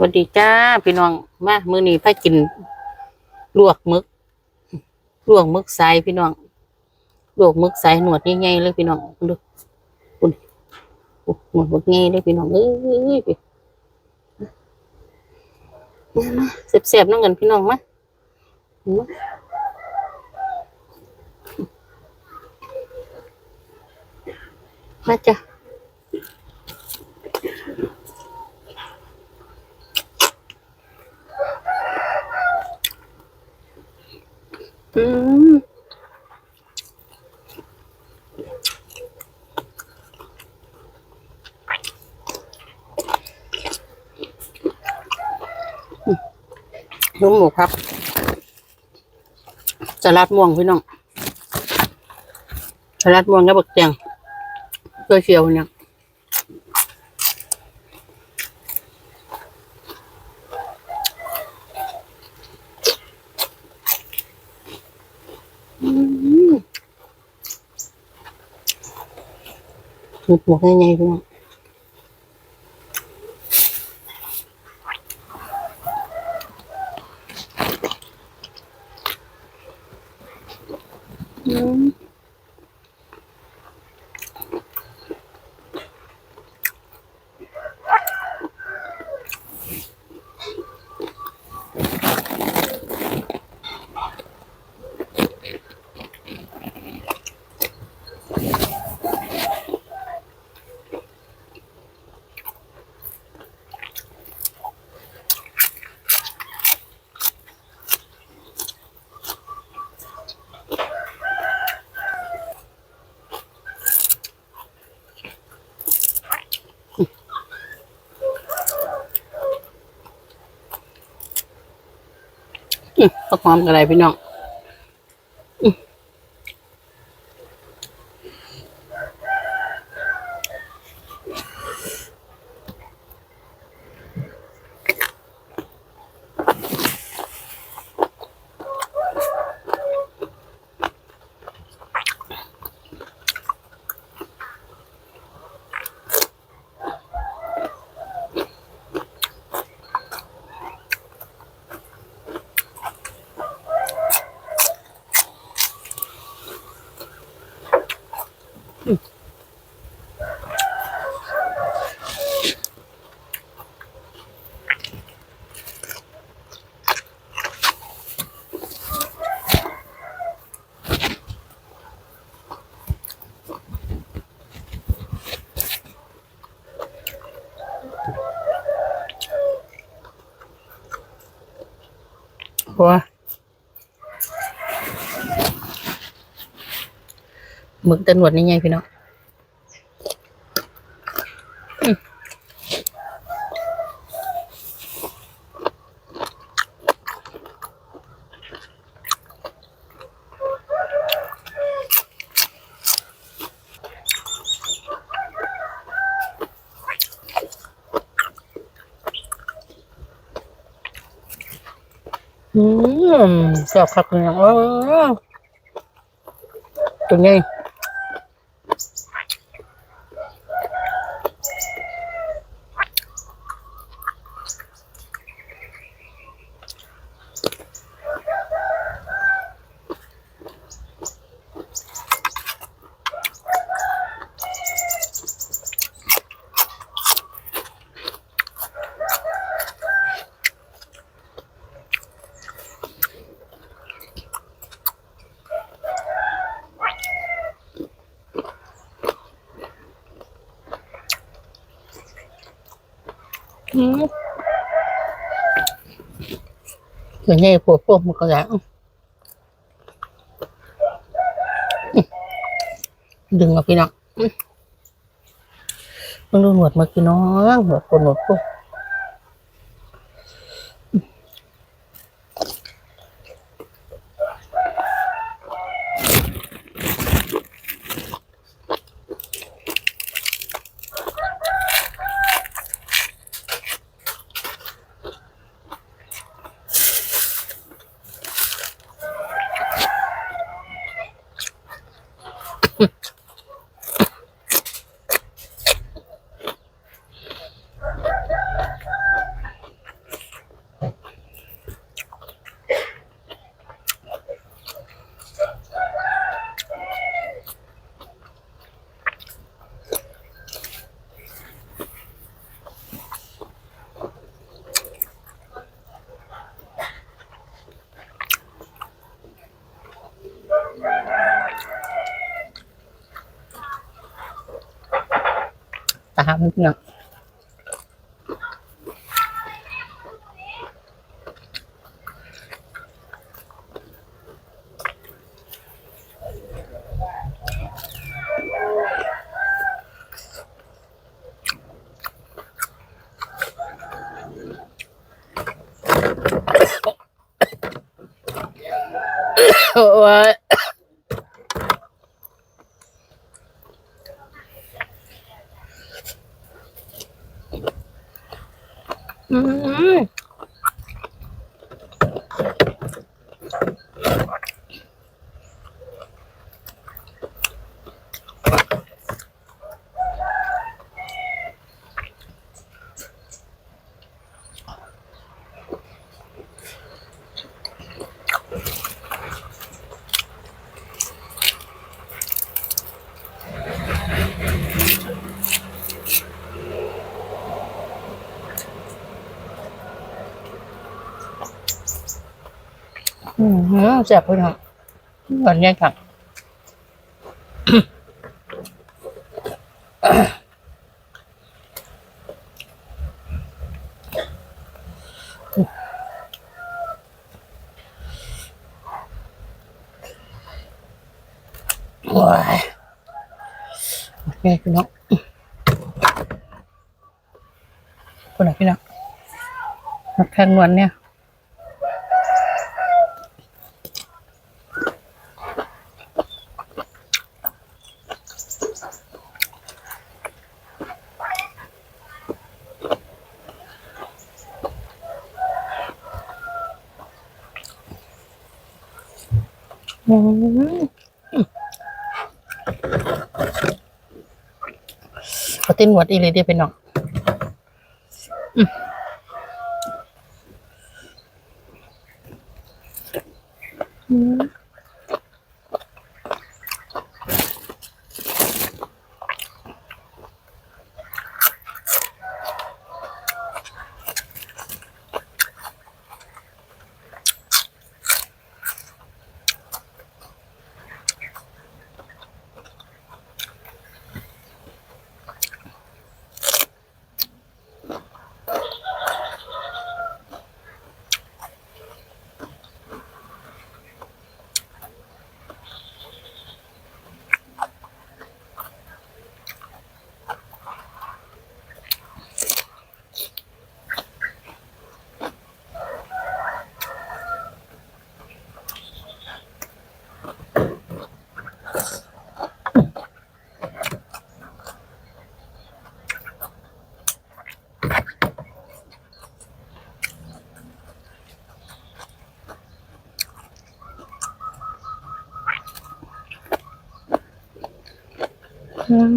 สวัสดีจ้าพี่น้องมามื้อนี้พากิน ลวกมึก ลวกมึกใสพี่น้อง ลวกมึกใสหนวดใหญ่ๆเลยพี่น้องดูคุณหนวดมึกใหญ่เลยพี่น้องเอ้ยพี่มาเสียบๆนั่งกันพี่น้องมามามาจ้ะ อืมน้องหมูครับ สลัดม่วงพี่น้อง สลัดม่วงกับบักแตงตัวเชียวเนี่ย หมูหมวกง่ายๆพี่น้องอืม อืมก็หอมกันเลยพี่น้อง บัวห มึกตะหนวดนี่ไงพี่น้องอืมอืมแซ่บคักเลยอะเออตัวนี้ อืมตัวนี้ปวดพวกมันก็แล้วดึงเอาพี่น้องมันดูหนวดมาพี่น้องหนวดปวดหนวดพวกำพี่น้องโอ้ย 嗯 อืมอืมแซ่บพี่น้องหวานแย่ค่ะว้ายโอเคพี่น้องคนไหนพี่น้องนักแข่งนวลเนี่ย เอาติ้นหวดอีเลยเดียไป็นน้องอืม การ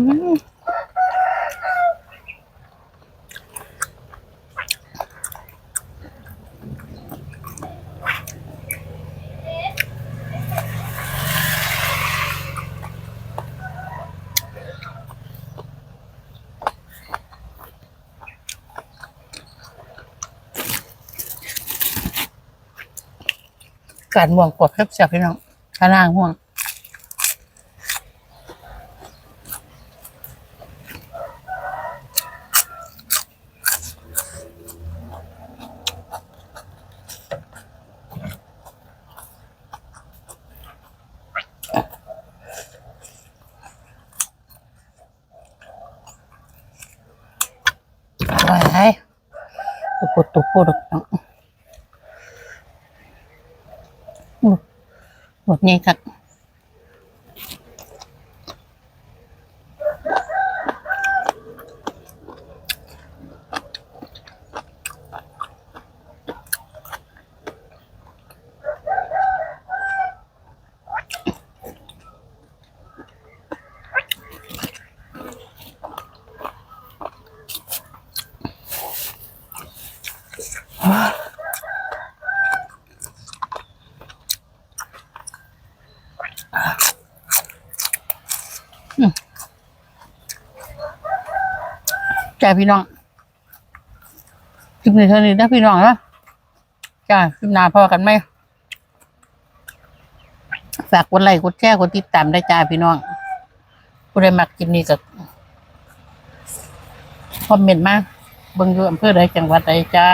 ม่วงกดแคบจับพี่น้องข้างล่างห่วง ไป ตุปุตุปุดอกหมดนี่ครั จ้าพี่น้องคลิปนี้เท่านี้นะพี่น้องนะจ้าคลิปหน้าพอกันไหมฝากกดไลค์กดแชร์กดติดตามได้จ้าพี่น้องผู้ใดมักคลิปนี้ก็คอมเมนต์มาเบิ่งอยู่อำเภอใดจังหวัดใดจ้า